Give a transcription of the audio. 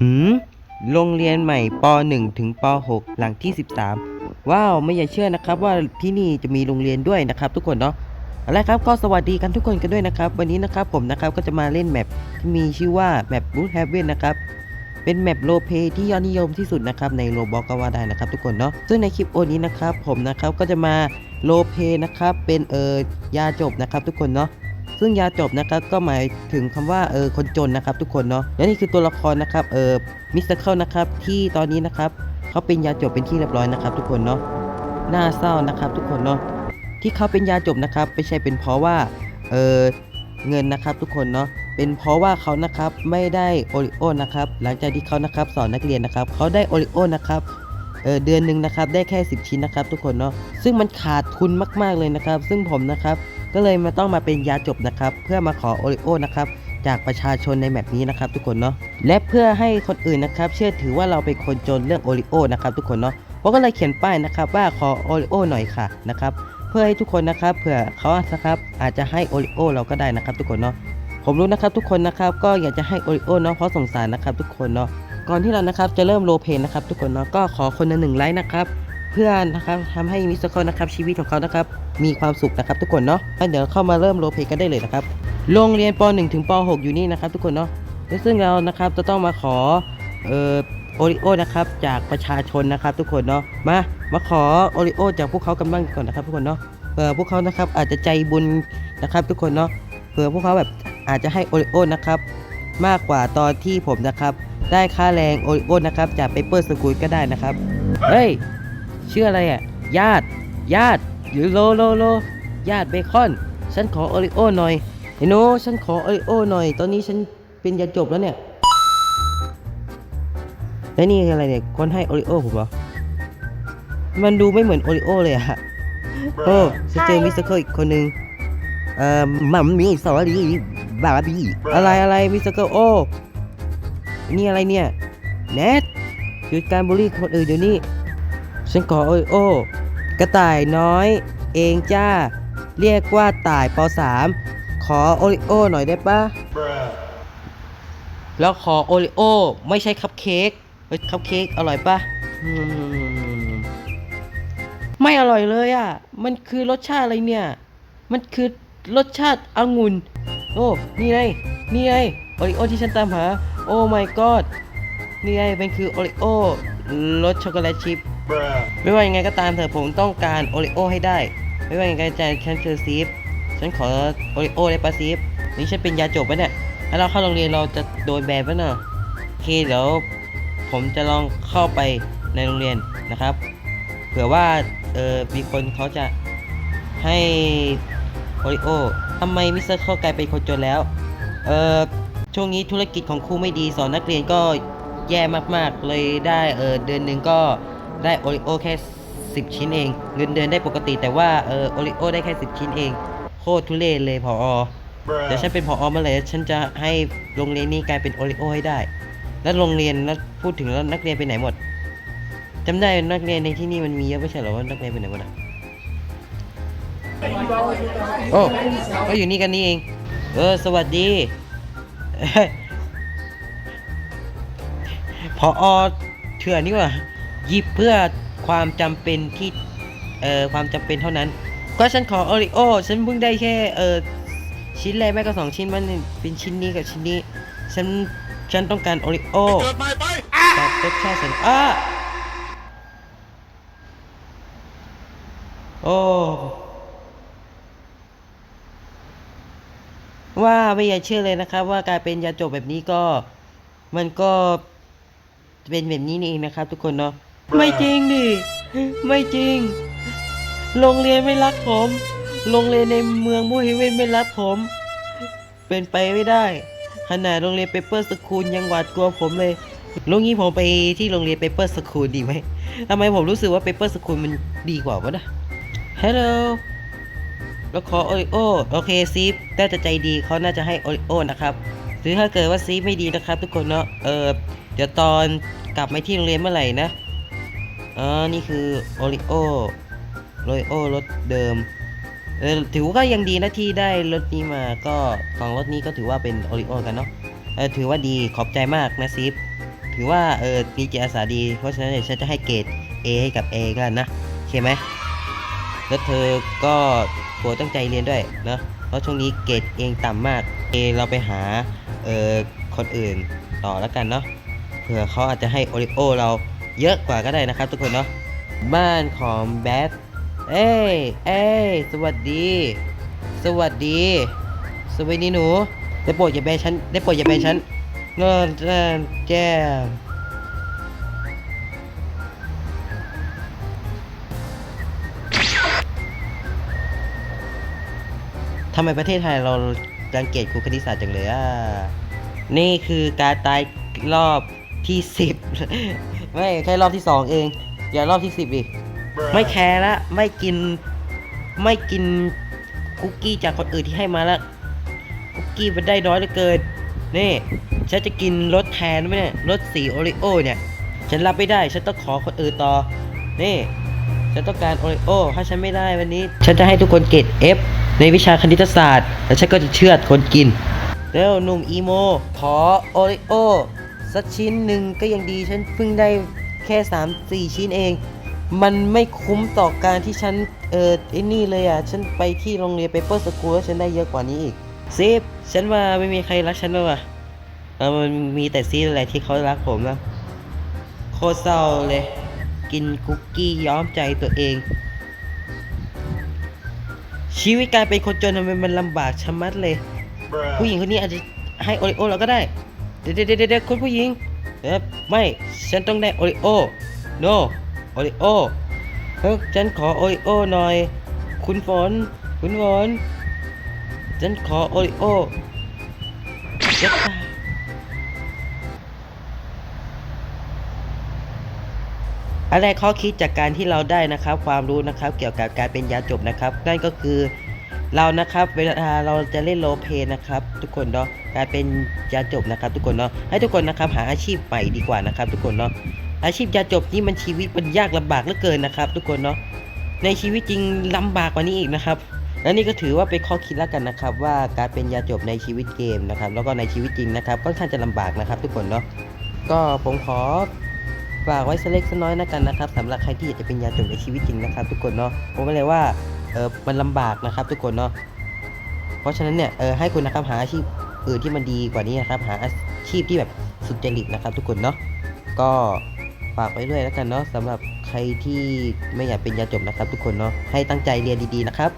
หืมโรงเรียนใหม่ป .1 ถึงป .6 หลังที่ 13 ว้าว ไม่อยากเชื่อนะครับ ว่าที่นี่จะมีโรงเรียนด้วยนะครับ ทุกคนเนาะเอาละครับก็สวัสดีกันทุกคนกันด้วยนะครับ วันนี้นะครับผมนะครับก็จะมาเล่นแมปที่มีชื่อว่าแมปบูธแฮเว่นนะครับเป็นแมปโลเปที่ยอดนิยมที่สุดนะครับในโลบอกก็ว่าได้นะครับ ทุกคนเนาะซึ่งในคลิปโอนี้นะครับผมนะครับก็จะมาโลเปนะครับเป็นเออยาจบนะครับ ทุกคนเนาะ ซึ่งยาจบนะครับก็หมายถึงคำว่าเออคนจนนะครับทุกคนเนาะและนี่คือตัวละครนะครับเออมิสเตอร์เคิลนะครับที่ตอนนี้นะครับเขาเป็นยาจบเป็นที่เรียบร้อยนะครับ ทุกคนเนาะน่าเศร้านะครับทุกคนเนาะที่เขาเป็นยาจบนะครับไม่ใช่เป็นเพราะว่าเออเงินนะครับทุกคนเนาะเป็นเพราะว่าเขานะครับไม่ได้โอริโอนะครับหลังจากที่เขานะครับสอนนักเรียนนะครับเขาได้โอริโอนะครับเออเดือนหนึ่งนะครับได้แค่ 10 ชิ้นนะครับทุกคนเนาะซึ่งมันขาดทุนมาก ๆเลยนะครับ ซึ่งผมนะครับ ก็เลยมาต้องมาเป็นยาจบนะครับ เพื่อมาขอโอริโอนะครับจากประชาชนในแมปนี้นะครับทุกคนเนาะและเพื่อให้คนอื่นนะครับ เชื่อถือว่าเราเป็นคนจนเรื่องโอริโอนะครับทุกคนเนาะผมก็เลยเขียนป้ายนะครับว่าขอโอริโอหน่อยค่ะนะครับเพื่อให้ทุกคนนะครับเผื่อเขานะครับอาจจะให้โอริโอเราก็ได้นะครับ ทุกคนเนาะผมรู้นะครับทุกคนนะครับก็อยากจะให้โอริโอเนาะเพราะสงสารนะครับ ทุกคนเนาะก่อนที่เรานะครับจะเริ่มโรเพลย์นะครับทุกคนเนาะก็ขอคนละหนึ่งไลค์นะครับ เพื่อนะครับทำให้มิสเตอร์คอนนะครับชีวิตของเขานะครับมีความสุขนะครับทุกคนเนาะเดี๋ยวเข้ามาเริ่มโรเพลย์กันได้เลยนะครับโรงเรียนป .1 ถึงป .6 อยู่นี่นะครับทุกคนเนาะและซึ่งเรานะครับจะต้องมาขอเอ่อโอริโอนะครับจากประชาชนนะครับทุกคนเนาะมามาขอโอริโอจากพวกเขากันบ้างก่อนนะครับทุกคนเนาะเผื่อพวกเขานะครับอาจจะใจบุญนะครับทุกคนเนาะเผื่อพวกเขาแบบอาจจะให้โอริโอนะครับมากกว่าตอนที่ผมนะครับ ได้ค่าแรงโอริโอนะครับจากเปเปอร์สกูลก็ได้นะครับเฮ้ย ชื่ออะไรอะ ญาติ ญาติหรือโลโลโล ญาติเบคอน ฉันขอโอริโอหน่อยไอ้โนฉันขอโอริโอหน่อย ตอนนี้ฉันเป็นยาจบแล้วเนี่ย แล้วนี่อะไรเนี่ย คนให้โอริโอผมเหรอ มันดูไม่เหมือนโอริโอเลยอะโอ้ฉันเจอมิสเตอร์เคิลอีกคนนึงเอ่อมัมมี่สอรี่บาร์บี้ อะไรอะไรมิสเตอร์เคิลโอ้นี่อะไรเนี่ยเนทหยุดการบูลลี่คนอื่นเดี๋ยวนี้ ฉันขอโอริโอกระต่ายน้อย เองจ้า เรียกว่าต่ายป .3 ขอโอริโอหน่อยได้ปะแล้วขอโอริโอไม่ใช่คัพเค้กคัพเค้กอร่อยปะมไม่อร่อยเลยอะ มันคือรสชาติอะไรเนี่ย มันคือรสชาติองุ่น โอ้ นี่ไง นี่ไง โอริโอที่ฉันตามหา โอ้ my god นี่ไงเป็นคือโอริโอรสช็อกโกแลตชิพ ไม่ว่ายังไงก็ตามเถอะผมต้องการโอริโอให้ได้ ไม่ว่ายังไงจะฉันคือซีฟฉันขอโอริโอได้ปะซีฟนี่ฉันเป็นยาจบปะเนี่ยถ้าเราเข้าโรงเรียนเราจะโดนแบนปะเนอะโอเคเดี๋ยวผมจะลองเข้าไปในโรงเรียนนะครับ เผื่อว่าเออมีคนเขาจะให้โอริโอทำไมมิสเตอร์เข้ากลายเป็นคนจนแล้ว เออช่วงนี้ธุรกิจของครูไม่ดีสอนนักเรียนก็แย่มากๆ เลยได้เออเดือนหนึ่งก็ ได้โอริโอแค่ 10 ชิ้นเอง เงินเดือนได้ปกติแต่ว่าเออโอริโอได้แค่ 10 ชิ้นเอง โคตรทุเรศเลยพอเดี๋ยวฉันเป็นพอเมื่อไหร่ฉันจะให้โรงเรียนนี้กลายเป็นโอริโอให้ได้ แล้วโรงเรียนแล้วพูดถึงแล้วนักเรียนไปไหนหมดจำได้นักเรียนในที่นี่มันมีเยอะไม่ใช่เหรอว่านักเรียนไปไหนหมดอะโอ้ก็อยู่นี่กันนี่เอง เออ สวัสดี พออเถื่อนนี่หว่าห ยิบเพื่อความจำเป็นที่เอ่อความจำเป็นเท่านั้น ก็ฉันขอโอริโอฉันเพิ่งได้แค่เอ่อชิ้นแรกแม่ก็สองชิ้นมันเป็นชิ้นนี้กับชิ้นนี้ฉันฉันต้องการโอริโอเกิดใหม่ไปกับรสชาติสันอ้าโอ้ว่าไม่อยากเชื่อเลยนะครับ ว่ากายเป็นยาจบแบบนี้ก็มันก็เป็นแบบนี้นี่เองนะครับ ทุกคนเนาะ ไม่จริงดิ ไม่จริง โรงเรียนไม่รักผม โรงเรียนในเมืองมูฮิเวนไม่รักผม เป็นไปไม่ได้ ขนาดโรงเรียนเปเปอร์สคูลยังหวาดกลัวผมเลยลุงนี้ผมไปที่โรงเรียนเปเปอร์สคูลดีไหมทำไมผมรู้สึกว่าเปเปอร์สคูลมันดีกว่าวะนะฮัลโหลแล้วขอโอริโอโอเคซีฟน่าจะใจดีเขาน่าจะให้โอริโอนะครับ หรือถ้าเกิดว่าซีฟไม่ดีนะครับ ทุกคนเนาะ เออเดี๋ยวตอนกลับมาที่โรงเรียนเมื่อไหร่นะ อ๋อนี่คือโอริโอโรโอรถเดิมเออถือว่าก็ยังดีนะที่ได้รถนี้มาก็ของรถนี้ก็ถือว่าเป็นโอริโอกันเนาะเออถือว่าดีขอบใจมากนะซีฟถือว่าเออมีจิตอาสาดี เพราะฉะนั้นเนี่ยฉันจะให้เกรด A ให้กับ A ก็แล้วนะโอเคไหมแล้วเธอก็โปรดตั้งใจเรียนด้วยเนะเพราะช่วงนี้เกรดเองต่ำมาก A เราไปหาเออคนอื่นต่อแล้วกันเนาะเผื่อเขาอาจจะให้โอริโอเรา เยอะกว่าก็ได้นะครับทุกคนเนาะบ้านของแบทเอ้ยเอ้ยสวัสดี สวัสดี สวัสดีหนูได้โปรดอย่าแบนฉันได้โปรดอย่าแบนฉันเงินแจ้มทำไมประเทศไทยเรารังเกียจครูคณิตศาสตร์จังเลยอะ นี่คือการตายรอบที่สิบ ไม่แค่รอบที่สองเอง อย่ารอบที่สิบอีก ไม่แคร์ละไม่กิน ไม่กินคุกกี้จากคนอื่นที่ให้มาละคุกกี้มันได้น้อยเหลือเกิน นี่ฉันจะกินรสแทนไหมเนี่ยรสสีโอริโอเนี่ย ฉันรับไม่ได้ ฉันต้องขอคนอื่นต่อ นี่ ฉันต้องการโอริโอถ้าฉันไม่ได้วันนี้ ฉันจะให้ทุกคนเกรด F ในวิชาคณิตศาสตร์ แล้วฉันก็จะเชื่อดคนกิน เร็วหนุ่มอีโม ขอโอริโอ สักชิ้นหนึ่งก็ยังดีฉันเพิ่งได้แค่3-4ชิ้นเอง มันไม่คุ้มต่อการที่ฉันเออไอ้นี่เลยอะ ฉันไปที่โรงเรียนเปเปอร์สกูลแล้วฉันได้เยอะกว่านี้อีกซีฟฉันว่าไม่มีใครรักฉันแล้วอะเออมันมีแต่ซีฟอะไรที่เขารักผมนะโคตรเศร้าเลย กินคุกกี้ย้อมใจตัวเอง ชีวิตการเป็นคนจนทำไมมันลำบากชะมัดเลย ผู้หญิงคนนี้อาจจะให้โอริโอเราก็ได้ เดี๋ยวเดี๋ยวเดี๋ยวคุณผู้หญิงเออไม่ฉันต้องได้โอริโอ no โอริโอเฮ้ยฉันขอโอริโอหน่อย คุณฝนคุณฝนฉันขอโอริโอเจ็บปะอะไรข้อคิดจากการที่เราได้นะครับ ความรู้นะครับ เกี่ยวกับการเป็นยาจบนะครับ นั่นก็คือ เรานะครับเวลาเราจะเล่นโรลเพนะครับ ทุกคนเนาะการเป็นยาจบนะครับ ทุกคนเนาะให้ทุกคนนะครับหาอาชีพใหม่ดีกว่านะครับ ทุกคนเนาะอาชีพยาจบนี่มันชีวิตมันยากลำบากเหลือเกินนะครับ ทุกคนเนาะในชีวิตจริงลำบากกว่านี้อีกนะครับและนี่ก็ถือว่าเป็นข้อคิดแล้วกันนะครับ ว่าการเป็นยาจบในชีวิตเกมนะครับ แล้วก็ในชีวิตจริงนะครับค่อนข้างจะลำบากนะครับ ทุกคนเนาะก็ผมขอฝากไว้สักเล็กสักน้อยนะกันนะครับสำหรับใครที่อยากจะเป็นยาจบในชีวิตจริงนะครับ ทุกคนเนาะผมก็เลยว่า เออมันลำบากนะครับทุกคนเนาะเพราะฉะนั้นเนี่ยเออให้คุณนะครับหาอาชีพอื่นที่มันดีกว่านี้นะครับหาอาชีพที่แบบสุจริตนะครับ ทุกคนเนาะก็ฝากไปด้วยแล้วกันเนาะสำหรับใครที่ไม่อยากเป็นยาจบนะครับ ทุกคนเนาะให้ตั้งใจเรียนดีๆนะครับ